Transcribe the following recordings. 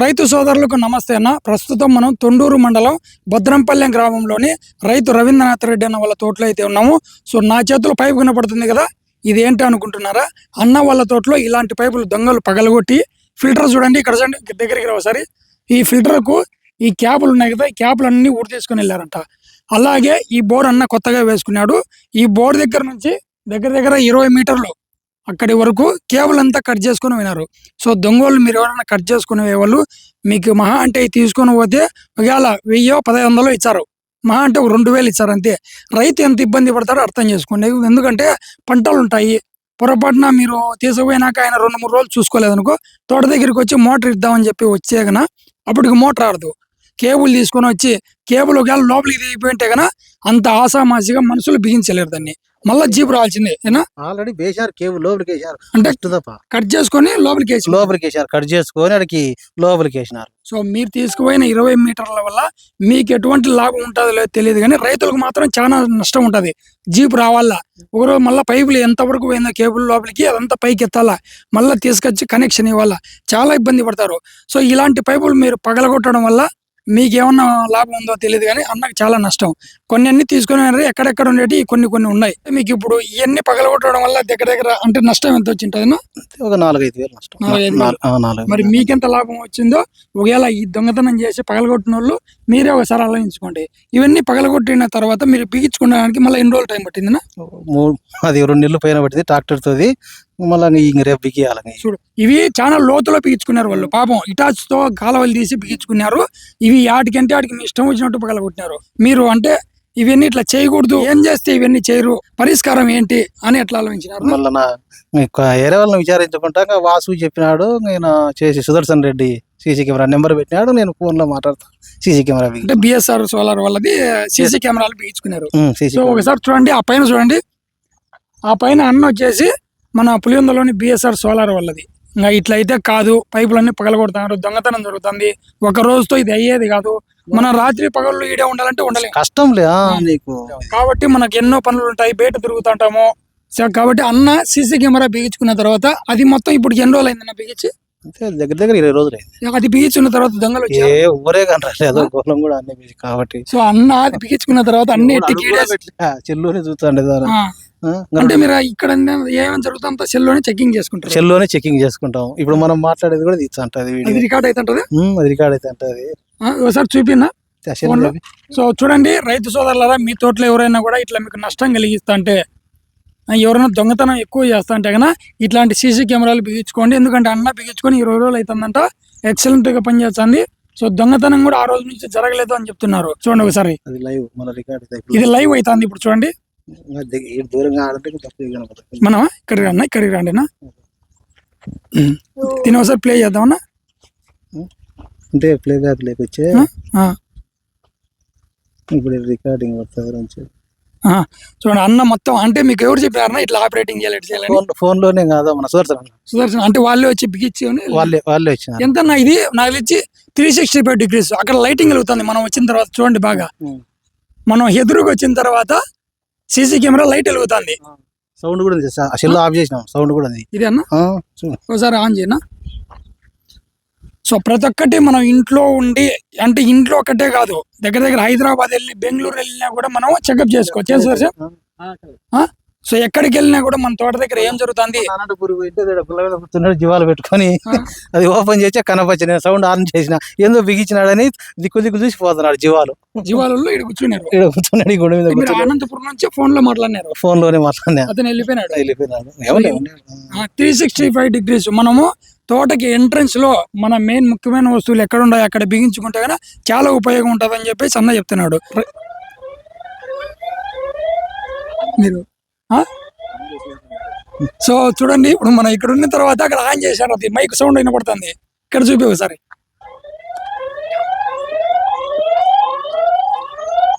రైతు సోదరులకు నమస్తే అన్న. ప్రస్తుతం మనం తొండూరు మండలం భద్రంపల్లెం గ్రామంలోని రైతు రవీంద్రనాథ్ రెడ్డి అన్న వాళ్ళ తోటలో అయితే ఉన్నాము. సో నా చేతిలో పైపు కనపడుతుంది కదా ఇది ఏంటి అనుకుంటున్నారా? అన్న వాళ్ళ తోటలో ఇలాంటి పైపులు దొంగలు పగలగొట్టి ఫిల్టర్ చూడండి ఇక్కడ చూడండి దగ్గరికి రా ఒకసారి. ఈ ఫిల్టర్కు ఈ క్యాపులు ఉన్నాయి కదా ఈ క్యాపులు ఊరు ఊడి తీసుకొని వెళ్ళారంట. అలాగే ఈ బోర్ అన్న కొత్తగా వేసుకున్నాడు. ఈ బోర్ దగ్గర నుంచి దగ్గర దగ్గర ఇరవై మీటర్లు అక్కడి వరకు కేబుల్ అంతా కట్ చేసుకుని వినారు సో దొంగలు మీరు ఎవరైనా కట్ చేసుకునే వాళ్ళు మీకు మహా అంటే తీసుకొని పోతే ఒకవేళ వెయ్యో పదహైదు వందలు ఇచ్చారు. మహా అంటే ఒక రెండు వేలు ఇచ్చారు అంతే. రైతు ఎంత ఇబ్బంది పడతాడో అర్థం చేసుకోండి. ఎందుకంటే పంటలు ఉంటాయి. పొరపాటున మీరు తీసుకుపోయినాక ఆయన రెండు మూడు రోజులు చూసుకోలేదనుకో తోట దగ్గరికి వచ్చి మోటార్ ఇద్దామని చెప్పి వచ్చేగన అప్పటికి మోటార్ ఆడదు కేబుల్ తీసుకొని వచ్చి కేబుల్ ఒకవేళ లోపలికి దిగిపోయింటే గన అంత ఆసామాసిగా మనుషులు బిగించలేరు దాన్ని. మళ్ళీ జీప్ రావాల్సిందే ఏనా? ఆల్రెడీ వేశారు కేబుల్ లోపలికి వేశారు. అంటే కట్ చేసుకొని లోపలికి వేసి లోపలికి వేశారు కట్ చేసుకొని అడికి లోపలికి వేసినారు. సో మీరు తీసుకుపోయిన ఇరవై మీటర్ల వల్ల మీకు ఎటువంటి లాభం ఉంటుందో లేదో తెలియదు కానీ రైతులకు మాత్రం చాలా నష్టం ఉంటది. జీప్ రావాలా? ఒకరోజు మళ్ళీ పైపులు ఎంతవరకు పోయిందో కేబుల్ లోపలికి అదంతా పైకి ఎత్తాలా? మళ్ళీ తీసుకొచ్చి కనెక్షన్ ఇవ్వాలా? చాలా ఇబ్బంది పడతారు. సో ఇలాంటి పైపులు మీరు పగలగొట్టడం వల్ల మీకు ఏమన్నా లాభం ఉందో తెలియదు కానీ అన్నకు చాలా నష్టం. కొన్ని అన్ని తీసుకుని. ఎక్కడెక్కడ ఉండేవి కొన్ని కొన్ని ఉన్నాయి. మీకు ఇప్పుడు ఇవన్నీ పగలగొట్టడం వల్ల దగ్గర దగ్గర అంటే నష్టం ఎంత వచ్చింటుందన్నా ఒక నాలుగైదు వేలు నష్టం. మరి. మీకెంత లాభం వచ్చిందో ఒకవేళ ఈ దొంగతనం చేసి పగలగొట్టిన వాళ్ళు మీరే ఒకసారి ఆలోచించుకోండి. ఇవన్నీ పగలగొట్టిన తర్వాత మీరు బిగించుకోవడానికి మళ్ళీ ఎన్ని రోజులు టైం పట్టిందినా అది రెండు నెలలు పైన పట్టింది ట్రాక్టర్ తోది మళ్ళీ ఇంక రేపు బిగియాలి చూడు ఇవి చాలా లోతులో బిగించుకున్నారు వాళ్ళు. పాపం ఇటాచ్తో కాలువలు తీసి బిగించుకున్నారు. ఇవి ఆటికంటే ఆటికి మీ ఇష్టం వచ్చినట్టు పగలగొట్టినారు. మీరు అంటే ఇవన్నీ ఇట్లా చేయకూడదు. ఏం చేస్తే ఇవన్నీ చేయరు. పరిష్కారం ఏంటి అని ఎట్లా ఆలోచించినారు? మళ్ళీ నా ఇంకా వేరే వాళ్ళని విచారించుకుంటా ఇంకా వాసు చెప్పినాడు. నేను చేసి Sudarshan Reddy CC camera number పెట్టినాడు. నేను ఫోన్లో మాట్లాడతా. సీసీ కెమెరా అంటే బిఎస్ఆర్ సోలార్ వాళ్ళది సీసీ కెమెరాలు బిగించుకున్నారు. ఒకసారి చూడండి ఆ పైన చూడండి. ఆ పైన అన్న వచ్చేసి మన పులివెందులోని బిఎస్ఆర్ సోలార్ వాళ్ళది ఇంకా ఇట్లా అయితే కాదు పైపులన్నీ పగలగొడుతున్నారు దొంగతనం జరుగుతుంది. ఒక రోజుతో ఇది అయ్యేది కాదు. మన రాత్రి పగళ్ళు ఈడే ఉండాలంటే ఉండలేం. కష్టం లే ఆ, నీకు. కాబట్టి మనకు ఎన్నో పనులు ఉంటాయి బయట తిరుగుతుంటాము సో కాబట్టి అన్న సీసీ కెమెరా బిగించుకున్న తర్వాత అది మొత్తం ఇప్పుడు ఎన్ని రోజులు అయిందన్న బిగించి? దగ్గర దగ్గర ఇరవై రోజులు అయింది. అది బిగించుకున్న తర్వాత దొంగలు కానీ గోళం కూడా అన్ని కాబట్టి. సో అన్న అది బిగించుకున్న తర్వాత అన్ని చెల్లోనే చూస్తాండే అంటే మీరు ఇక్కడ ఏమేమి జరుగుతుందో సెల్లోనే చెకింగ్ చేసుకుంటారు. చెల్లోనే చెకింగ్ చేసుకుంటాం. ఇప్పుడు మనం మాట్లాడేది కూడా ఉంటది అది వీడియో. రికార్డ్ అవుతుంటది ఉమ్, అది రికార్డ్ అయితే ఉంటది ఒకసారి చూపినా. సో చూడండి రైతు సోదరులారా మీ తోటలో ఎవరైనా కూడా ఇట్లా మీకు నష్టం కలిగిస్తా అంటే ఎవరైనా దొంగతనం ఎక్కువ చేస్తా అంటే కన్నా ఇట్లాంటి సీసీ కెమెరాలు బిగించుకోండి. ఎందుకంటే అన్న బిగించుకొని ఇరవై రోజులు అవుతుందంట. ఎక్సలెంట్గా పనిచేస్తుంది. సో దొంగతనం కూడా ఆ రోజు నుంచి జరగలేదు అని చెప్తున్నారు. చూడండి ఒకసారి. అయితే. ఇది లైవ్ అవుతుంది ఇప్పుడు చూడండి. ఇంకా దగ్గ- ఈ దూరంగా ఆడంటే ఇంకా తక్కువ కనపడుతుంది మనం ఇక్కడికి రండి ఇక్కడికి రండి అన్న దీని ఒకసారి ప్లే చేద్దామన్నా? అంటే ప్లే బ్యాక్ లేకొచ్చే ఇప్పుడు రికార్డింగ్ ఆ. చూడండి అన్న మొత్తం అంటే మీకు ఎవరు చెప్పారన్నా ఇట్లా ఆపరేటింగ్ చేయాలి ఫోన్లోనే కాదా మన సుదర్శన్. సుదర్శన్ అంటే వాళ్ళే వచ్చి బిగించి వాళ్ళే వాళ్ళే వచ్చినారు. ఎంత ఇది నాకు తెలిసి త్రీ సిక్స్టీ ఫైవ్ డిగ్రీస్ అక్కడ లైటింగ్ వెలుగుతుంది మనం వచ్చిన తర్వాత చూడండి బాగా. మనం ఎదురుగా వచ్చిన తర్వాత సీసీ కెమెరా లైట్ వెలుగుతుంది. సౌండ్ కూడా ఉంది సెల్ ఆఫ్ చేసినాం సౌండ్ కూడా ఉంది. ఇది అన్న. ఒకసారి ఆన్ చేయనా? సో ప్రతి ఒక్కటి మనం ఇంట్లో ఉండి అంటే ఇంట్లో ఒక్కటే కాదు దగ్గర దగ్గర హైదరాబాద్ వెళ్ళి బెంగళూరు వెళ్ళినా కూడా మనం చెకప్ చేసుకోవచ్చు. సార్ సో ఎక్కడికి వెళ్ళినా కూడా మన తోట దగ్గర ఏం జరుగుతుంది? కూర్చున్నాడు జీవాలు పెట్టుకొని. అది ఓపెన్ చేసి కనపచ్చి నేను సౌండ్ ఆన్ చేసిన ఏందో బిగించినాడని దిక్కు దిక్కు చూసి పోతున్నాడు జీవాలు. జీవాలలో ఇక్కడ కూర్చున్నారు ఈడ కూర్చున్నాడు గుండె మీద అనంతపురం నుంచి ఫోన్లో మాట్లాడినారు. ఫోన్లోనే మాట్లాడినా. అతను వెళ్ళిపోయినాడు. వెళ్ళిపోయినాడు. త్రీ సిక్స్టీ ఫైవ్ డిగ్రీస్ మనము తోటకి ఎంట్రన్స్లో మన మెయిన్ ముఖ్యమైన వస్తువులు ఎక్కడ ఉన్నాయి అక్కడ బిగించుకుంటే కనుక చాలా ఉపయోగం ఉంటుంది అని చెప్పేసి అన్న చెప్తున్నాడు. మీరు? సో చూడండి ఇప్పుడు మనం ఇక్కడ ఉన్న తర్వాత అక్కడ ఆన్ చేశారు అది. మైక్ సౌండ్ వినపడుతుంది. ఇక్కడ చూపి ఒకసారి.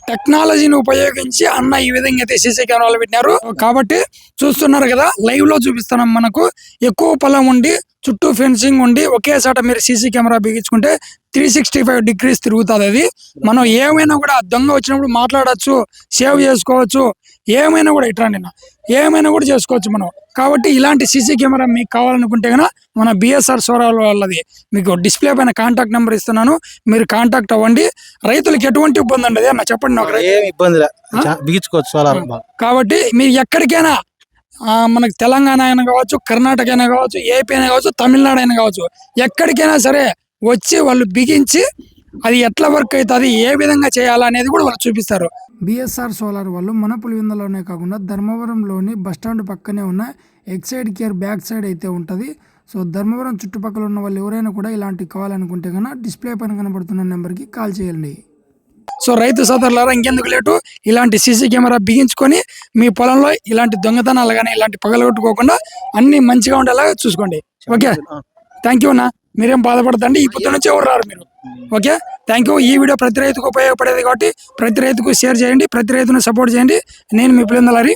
టెక్నాలజీని ఉపయోగించి అన్న ఈ విధంగా అయితే సీసీ కెమెరాలు పెట్టినారు. కాబట్టి చూస్తున్నారు కదా లైవ్లో చూపిస్తున్నాం మనకు. ఎక్కువ పొలం ఉండి చుట్టూ ఫెన్సింగ్ ఉండి ఒకే చోట మీరు సీసీ కెమెరా బిగించుకుంటే త్రీ సిక్స్టీ ఫైవ్ డిగ్రీస్ తిరుగుతుంది అది. మనం ఏమైనా కూడా దొంగ వచ్చినప్పుడు మాట్లాడొచ్చు సేవ్ చేసుకోవచ్చు. ఏమైనా కూడా ఇట్లా నిన్న. ఏమైనా కూడా చేసుకోవచ్చు మనం. కాబట్టి ఇలాంటి సీసీ కెమెరా మీకు కావాలనుకుంటే కనుక మన బిఎస్ఆర్ సోరాల వాళ్ళది. మీకు డిస్ప్లే పైన కాంటాక్ట్ నెంబర్ ఇస్తున్నాను. మీరు కాంటాక్ట్ అవ్వండి. రైతులకు ఎటువంటి ఇబ్బంది ఉండదు. అన్న చెప్పండి నాకు రైతు. ఏం ఇబ్బంది బిగించుకోవచ్చు కాబట్టి మీరు ఎక్కడికైనా మనకు తెలంగాణ అయినా కావచ్చు కర్ణాటక అయినా కావచ్చు ఏపీ అయినా కావచ్చు తమిళనాడు అయినా కావచ్చు ఎక్కడికైనా సరే వచ్చి వాళ్ళు బిగించి అది ఎట్లా వర్క్ అవుతుంది ఏ విధంగా చేయాలనేది కూడా వాళ్ళు చూపిస్తారు. బిఎస్ఆర్ సోలార్ వాళ్ళు మన పులివెందులోనే కాకుండా ధర్మవరంలోని బస్టాండ్ పక్కనే ఉన్న ఎక్సైడ్ కేర్ బ్యాక్ సైడ్ అయితే ఉంటుంది. సో ధర్మవరం చుట్టుపక్కల ఉన్న వాళ్ళు ఎవరైనా కూడా ఇలాంటివి కావాలనుకుంటే కనుక డిస్ప్లే పైన కనబడుతున్న నెంబర్కి కాల్ చేయండి. సో రైతు సోదరులారా ఇంకెందుకు లేటు? ఇలాంటి సీసీ కెమెరా బిగించుకొని మీ పొలంలో ఇలాంటి దొంగతనాలు కానీ ఇలాంటి పగలగొట్టుకోకుండా అన్ని మంచిగా ఉండేలాగా చూసుకోండి. ఓకే? థ్యాంక్ యూ అన్న. మీరేం బాధపడదండి ఈ పొద్దు నుంచి ఎవరు రారు మీరు. ఓకే? Thank you. ఈ వీడియో ప్రతి రైతుకు ఉపయోగపడేది కాబట్టి ప్రతి రైతుకు షేర్ చేయండి. ప్రతి రైతును సపోర్ట్ చేయండి. నేను మీ పిల్లలరి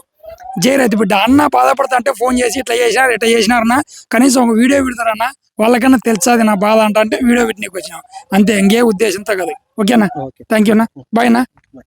జై రైతు బిడ్డ అన్న బాధపడతా అంటే ఫోన్ చేసి ఇట్లా చేసినారు ఇట్లా చేసినారన్న కనీసం ఒక వీడియో పెడతారన్న వాళ్ళకన్నా తెలుసాది నా బాధ అంట అంటే వీడియో పెట్టినకి వచ్చినాం. అంతే ఇంకే ఉద్దేశంతో కదా. ఓకేనా? ఓకే. థ్యాంక్ యూ అన్న. బాయ్ అన్న.